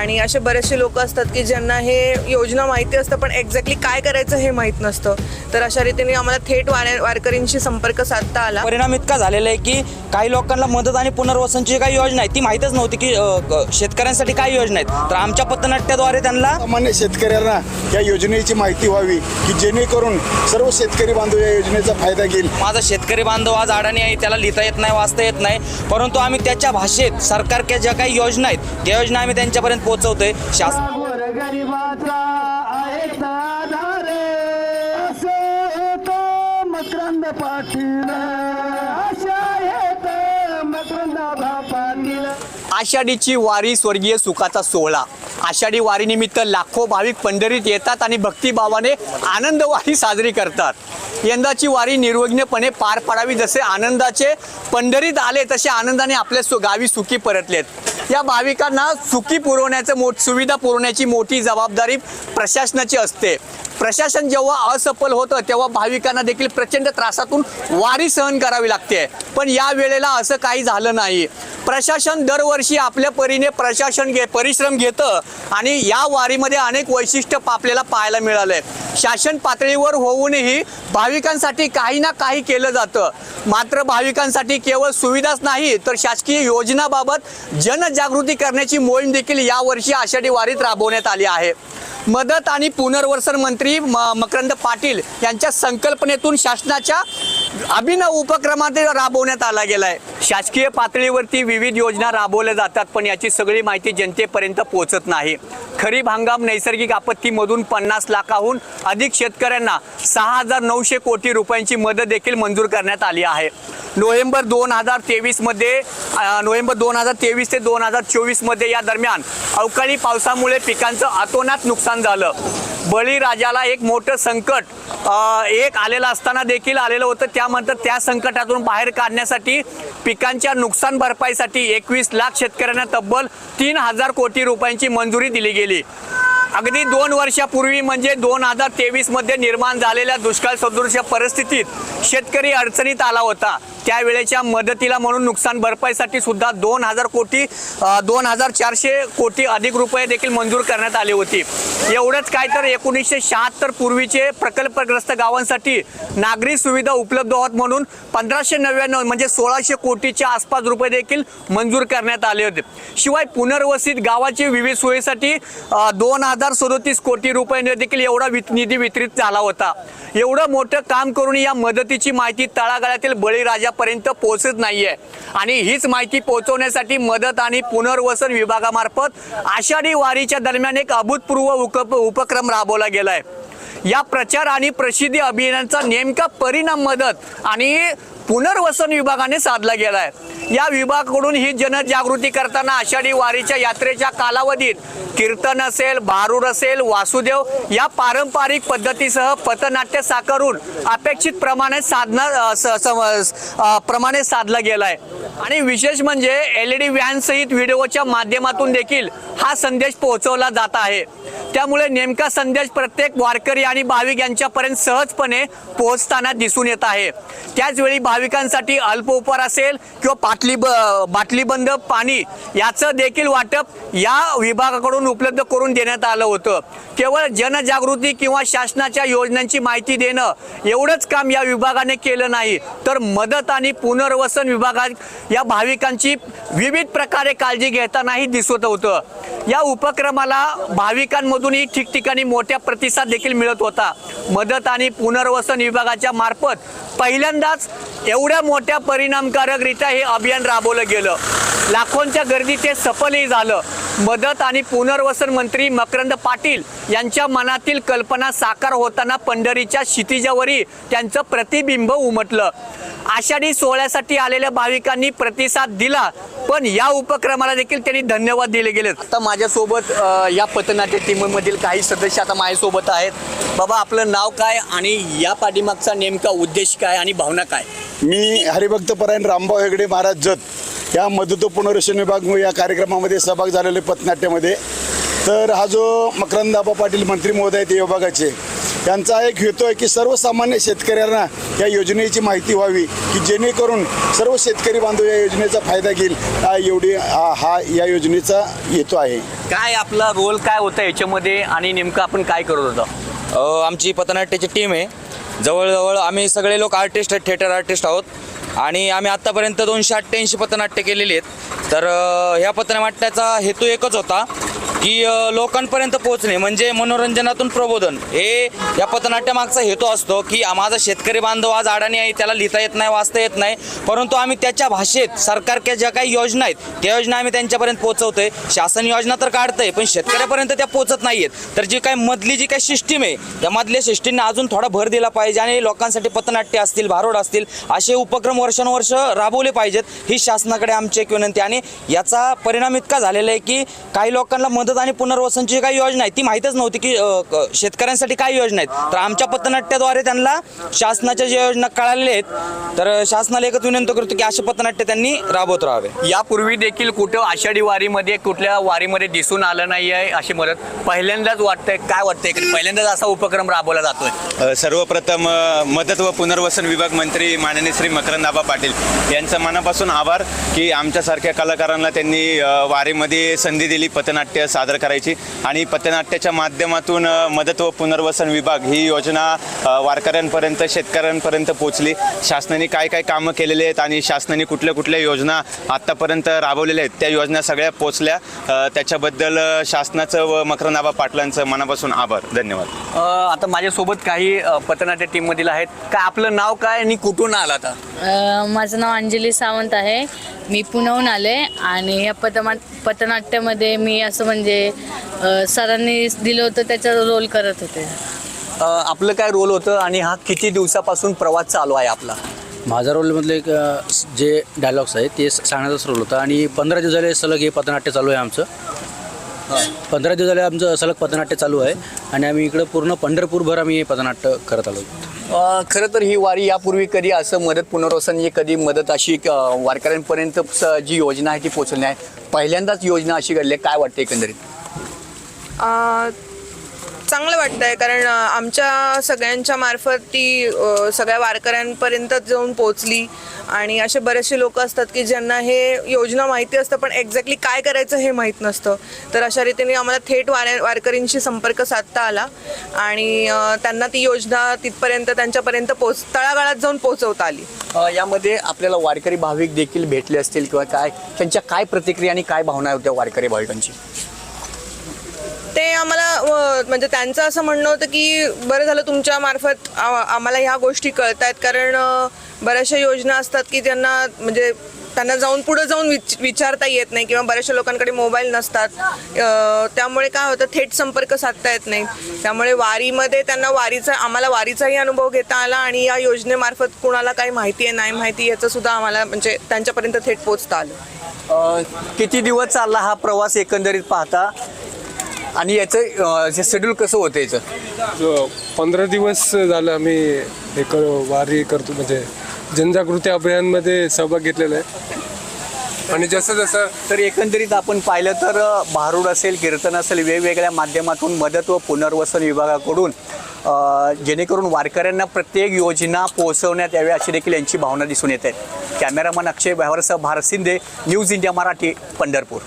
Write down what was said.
आणि असे बरेचसे लोक असतात की ज्यांना हे योजना माहिती असतं पण एक्झॅक्टली काय करायचं हे माहीत नसतं. तर अशा रीतीने आम्हाला थेट वार वारकरींशी संपर्क साधता आला. परिणाम इतका झालेला आहे की काही लोकांना मदत आणि पुनर्वसनची काही योजना आहे ती माहीतच नव्हती की अ, क- शेतकऱ्यांसाठी काय योजना आहेत. तर आमच्या पथनाट्याद्वारे त्यांना सामान्य शेतकऱ्यांना या योजनेची माहिती व्हावी की जेणेकरून सर्व शेतकरी बांधव या योजनेचा फायदा घेईल. माझा शेतकरी बांधव आज अडाणी आहे त्याला लिहिता येत नाही वाचता येत नाही. परंतु आम्ही त्याच्या भाषेत सरकारच्या ज्या काही योजना आहेत त्या योजना आम्ही त्यांच्यापर्यंत पोहोचवतोय. शासन आषाढीची वारी स्वर्गीय सुखाचा सोहळा. आषाढी वारीनिमित्त लाखो भाविक पंढरीत येतात आणि भक्तिभावाने आनंद वारी साजरी करतात. यंदाची वारी निर्विघ्नपणे पार पाडावी जसे आनंदाचे पंढरीत आले तसे आनंदाने आपल्या सु गावी सुखी परतलेत. या भाविकांना सुखी पुरवण्याचं मोठ सुविधा पुरवण्याची मोठी जबाबदारी प्रशासनाची असते. प्रशासन जेव्हा असफल होतं तेव्हा भाविकांना देखील प्रचंड त्रासातून वारी सहन करावी लागते. पण या वेळेला असं काही झालं नाही. प्रशासन दरवर्षी आपल्या परीने प्रशासन घे परिश्रम घेतं आणि या वारीमध्ये अनेक वैशिष्ट्य आपल्याला पाहायला मिळालंय शासन पातळीवर होऊनही भाविकांसाठी काही ना काही केलं जातं. मात्र भाविकांसाठी केवळ सुविधाच नाही तर शासकीय योजनाबाबत जनजागृती करण्याची मोहीम देखील यावर्षी आषाढी वारीत राबवण्यात आली आहे. मदत आणि पुनर्वसन मंत्री म- मकरंद पाटील यांच्या संकल्पनेतून शासनाच्या अभिनव उपक्रमात राबवण्यात आला गेला आहे शासकीय पातळीवरती विविध योजना राबवल्या जातात पण याची सगळी माहिती जनतेपर्यंत पोहोचत नाही. खरीप हंगाम नैसर्गिक आपत्तीमधून पन्नास लाखाहून अधिक शेतकऱ्यांना सहा हजार नऊशे कोटी रुपयांची मदत देखील मंजूर करण्यात आली आहे. नोव्हेंबर दोन हजार तेवीसमध्ये नोव्हेंबर दोन हजार तेवीस ते दोन हजार चोवीसमध्ये या दरम्यान अवकाळी पावसामुळे पिकांचं अतोनात नुकसान झालं. बळीराजाला एक मोठं संकट एक आलेलं असताना देखील आलेलं होतं. त्यानंतर त्या संकटातून बाहेर काढण्यासाठी पिकांच्या नुकसान भरपाईसाठी एकवीस लाख शेतकऱ्यांना तब्बल तीन हजार कोटी रुपयांची मंजुरी दिली गेली. अगदी दोन वर्षापूर्वी म्हणजे दोन हजार तेवीसमध्ये निर्माण झालेल्या दुष्काळ सदृश परिस्थितीत शेतकरी अडचणीत आला होता. त्यावेळेच्या मदतीला म्हणून नुकसान भरपाईसाठी सुद्धा दोन हजार कोटी दोन हजार चारशे कोटी अधिक रुपये देखील मंजूर करण्यात आले होती. एवढंच काय तर एकोणीसशे शहात्तर पूर्वीचे प्रकल्पग्रस्त गावांसाठी नागरी सुविधा उपलब्ध होत म्हणून पंधराशे नव्याण्णव म्हणजे सोळाशे कोटीच्या आसपास रुपये देखील मंजूर करण्यात आले होते. शिवाय पुनर्वसित गावाची विविध सोयीसाठी दोन हजार सदोतीस कोटी रुपये देखील एवढा निधी वितरित झाला होता. एवढं मोठं काम करून या मदतीची माहिती तळागाळातील त्यांच्यापर्यंत पोहोचत नाहीये. आणि हीच माहिती पोहोचवण्यासाठी मदत आणि पुनर्वसन विभागामार्फत आषाढी वारीच्या दरम्यान एक अभूतपूर्व उक- उपक्रम राबवला गेलाय. या प्रचार आणि प्रसिद्धी अभियानाचा नेमका परिणाम मदत आणि पुनर्वसन विभागाने साधला गेलाय. या विभागाकडून ही जनजागृती करताना आषाढी वारीच्या यात्रेच्या कालावधीत कीर्तन असेल भारूड असेल वासुदेव या पारंपरिक पद्धतीसह पथनाट्य साकारून अपेक्षित प्रमाणे साधना प्रमाणे साधला गेलाय. आणि विशेष म्हणजे एल ई डी व्हॅनसहित व्हिडिओच्या माध्यमातून देखील हा संदेश पोहोचवला जात आहे. त्यामुळे नेमका संदेश प्रत्येक वारकरी आणि भाविक यांच्यापर्यंत सहजपणे पोहोचताना दिसून येत आहे. त्याचवेळी भाविकांसाठी अल्प उपहार असेल किंवा पाटली ब बाटलीबंद पाणी याचं देखील वाटप या विभागाकडून उपलब्ध करून देण्यात आलं होतं. केवळ जनजागृती किंवा शासनाच्या योजनांची माहिती देणं एवढंच काम या विभागाने केलं नाही. तर मदत आणि पुनर्वसन विभागात या भाविकांची विविध प्रकारे काळजी घेतानाही दिसत होतं. या उपक्रमाला भाविकांमधूनही ठिकठिकाणी मोठ्या प्रतिसाद देखील मिळत होता. मदत आणि पुनर्वसन विभागाच्या मार्फत पहिल्यांदाच एवढ्या मोठ्या परिणामकारकरित्या हे अभियान राबवलं गेलं. लाखोंच्या गर्दीचे ते सफलही झालं. मदत आणि पुनर्वसन मंत्री मकरंद पाटील यांच्या मनातील कल्पना साकार होताना पंढरीच्या क्षितिजावरही त्यांचं प्रतिबिंब उमटलं. आषाढी सोहळ्यासाठी आलेल्या भाविकांनी प्रतिसाद दिला पण या उपक्रमाला देखील त्यांनी धन्यवाद दिले गेले आता माझ्यासोबत या पथनाट्य टीममधील काही सदस्य आता माझ्यासोबत आहेत. बाबा आपलं नाव काय आणि या पाठीमागचा नेमका उद्देश काय आणि भावना काय? मी हरिभक्त परायण रामभाऊ हेगडे महाराज जत या मदत पुनर्वसन विभाग या कार्यक्रमामध्ये सहभाग झालेले पथनाट्यामध्ये. तर हा जो मकरंदाबा पाटील मंत्री महोदय आहेत या विभागाचे यांचा एक हेतू आहे की सर्वसामान्य शेतकऱ्यांना या योजनेची माहिती व्हावी की जेणेकरून सर्व शेतकरी बांधव या योजनेचा फायदा घेईल हा एवढी हा या योजनेचा हेतू आहे. काय आपला रोल काय होता याच्यामध्ये आणि नेमकं आपण काय करत होतो? आमची पथनाट्याची टीम आहे. जवळजवळ आम्ही सगळे लोक आर्टिस्ट आहेत थिएटर आर्टिस्ट आहोत. आणि आम्ही आत्तापर्यंत दोनशे अठ्ठ्याऐंशी पथनाट्य केलेली आहेत. तर ह्या पथनाट्याचा हेतू एकच होता. की लोकांपर्यंत पोहोचणे म्हणजे मनोरंजनातून प्रबोधन हे या पथनाट्यामागचा हेतू असतो की माझा शेतकरी बांधव आज अडाणी आहे त्याला लिहिता येत नाही वाचता येत नाही परंतु आम्ही त्याच्या भाषेत सरकारच्या ज्या काही योजना आहेत त्या योजना आम्ही त्यांच्यापर्यंत पोहोचवतोय. शासन योजना तर काढतंय पण शेतकऱ्यापर्यंत त्या पोहोचत नाही आहेत तर जी काही मधली जी काही सिस्टीम आहे त्या मधल्या सिस्टीमने अजून थोडा भर दिला पाहिजे आणि लोकांसाठी पथनाट्य असतील भारोड असतील असे उपक्रम वर्षानुवर्ष राबवले पाहिजेत ही शासनाकडे आमची एक विनंती आणि याचा परिणाम इतका झालेला आहे की काही लोकांना मदत आणि पुनर्वसनची जी काही योजना आहे ती माहीतच नव्हती की शेतकऱ्यांसाठी काय योजना आहेत. तर आमच्या पथनाट्याद्वारे त्यांना शासनाच्या ज्या योजना कळालेल्या आहेत तर शासनाला एकच विनंती करतो की असे पथनाट्य त्यांनी राबवत राहावे. यापूर्वी देखील कुठं आषाढी वारीमध्ये कुठल्या वारीमध्ये दिसून आलं नाही आहे अशी मदत पहिल्यांदाच वाटतंय. काय वाटतंय की पहिल्यांदाच असा उपक्रम राबवला जातोय. सर्वप्रथम मदत व पुनर्वसन विभाग मंत्री माननीय श्री मकरंद आबा पाटील यांचं मनापासून आभार की आमच्यासारख्या कलाकारांना त्यांनी वारीमध्ये संधी दिली पथनाट्य सादर करायची. आणि पथनाट्याच्या माध्यमातून मदत व पुनर्वसन विभाग ही योजना वारकऱ्यांपर्यंत शेतकऱ्यांपर्यंत पोहोचली. शासनाने काय काय कामं केलेले आहेत आणि शासनाने कुठल्या कुठल्या योजना आत्तापर्यंत राबवलेल्या आहेत त्या योजना सगळ्या पोचल्या त्याच्याबद्दल शासनाचं व मकरनाबा पाटलांचं मनापासून आभार. धन्यवाद. आता माझ्यासोबत काही पथनाट्य टीममधील आहेत. काय आपलं नाव काय आणि कुठून आला आता? अ, माझं नाव अंजली सावंत आहे. मी पुण्याहून आले आणि या पथमा पथनाट्यामध्ये मी असं म्हणजे अ, सरांनी दिलं होतं त्याचा रोल करत होते. अ, आपलं काय रोल होतं आणि हा किती दिवसापासून प्रवास चालू आहे आपला? माझा रोलमधलं एक अ, स- जे डायलॉग्स आहे ते स- सांगण्याचाच रोल होता आणि पंधरा दिवस झाले सलग हे पथनाट्य चालू आहे आमचं. पंधरा दिवस झाले आमचं सलग पथनाट्य चालू आहे आणि आम्ही इकडं पूर्ण पंढरपूरभर आम्ही हे पथनाट्य करत आलो. अ, खरं तर ही वारी यापूर्वी कधी असं मदत पुनर्वसन ही कधी मदत अशी वारकऱ्यांपर्यंत जी योजना आहे ती पोहोचली आहे पहिल्यांदाच योजना अशी घडली आहे. काय वाटते एकंदरीत चांगलं वाटतंय कारण आमच्या सगळ्यांच्या मार्फत ती सगळ्या वारकऱ्यांपर्यंत जाऊन पोचली आणि असे बरेचसे लोक असतात की ज्यांना हे योजना माहिती असतं पण एक्झॅक्टली काय करायचं हे माहीत नसतं. तर अशा रीतीने आम्हाला थेट वार वारकरींशी संपर्क साधता आला. आणि त्यांना ती योजना तिथपर्यंत त्यांच्यापर्यंत पोच तळागाळात जाऊन पोहोचवता आली. यामध्ये आपल्याला वारकरी भाविक देखील भेटले असतील किंवा काय त्यांच्या काय प्रतिक्रिया आणि काय भावना होत्या वारकरी भाविकांची? ते आम्हाला म्हणजे त्यांचं असं म्हणणं होतं की बरं झालं तुमच्या मार्फत आम्हाला ह्या गोष्टी कळत आहेत कारण बऱ्याचशा योजना असतात की ज्यांना म्हणजे त्यांना जाऊन पुढे जाऊन विच विचारता येत नाही किंवा बऱ्याचशा लोकांकडे मोबाईल नसतात. त्यामुळे काय होतं थेट संपर्क साधता येत नाही. त्यामुळे वारीमध्ये त्यांना वारीचा आम्हाला वारीचाही अनुभव घेता आला आणि या योजनेमार्फत कुणाला काही माहिती आहे नाही माहिती याचं सुद्धा आम्हाला म्हणजे त्यांच्यापर्यंत थेट पोचता आलं. किती दिवस चालला हा प्रवास एकंदरीत पाहता? आणि याचं जे शेड्यूल कसं होतं याचं? जो पंधरा दिवस झालं आम्ही हे कर वारी करतो म्हणजे जनजागृती अभियानमध्ये सहभाग घेतलेला आहे. आणि जसं जसं तर एकंदरीत आपण पाहिलं तर भारूड असेल कीर्तन असेल वेगवेगळ्या माध्यमातून मदत व पुनर्वसन विभागाकडून जेणेकरून वारकऱ्यांना प्रत्येक योजना पोहोचवण्यात यावी अशी देखील यांची भावना दिसून येत आहे. कॅमेरामन अक्षय व्यवहारसह भारत शिंदे न्यूज इंडिया मराठी पंढरपूर.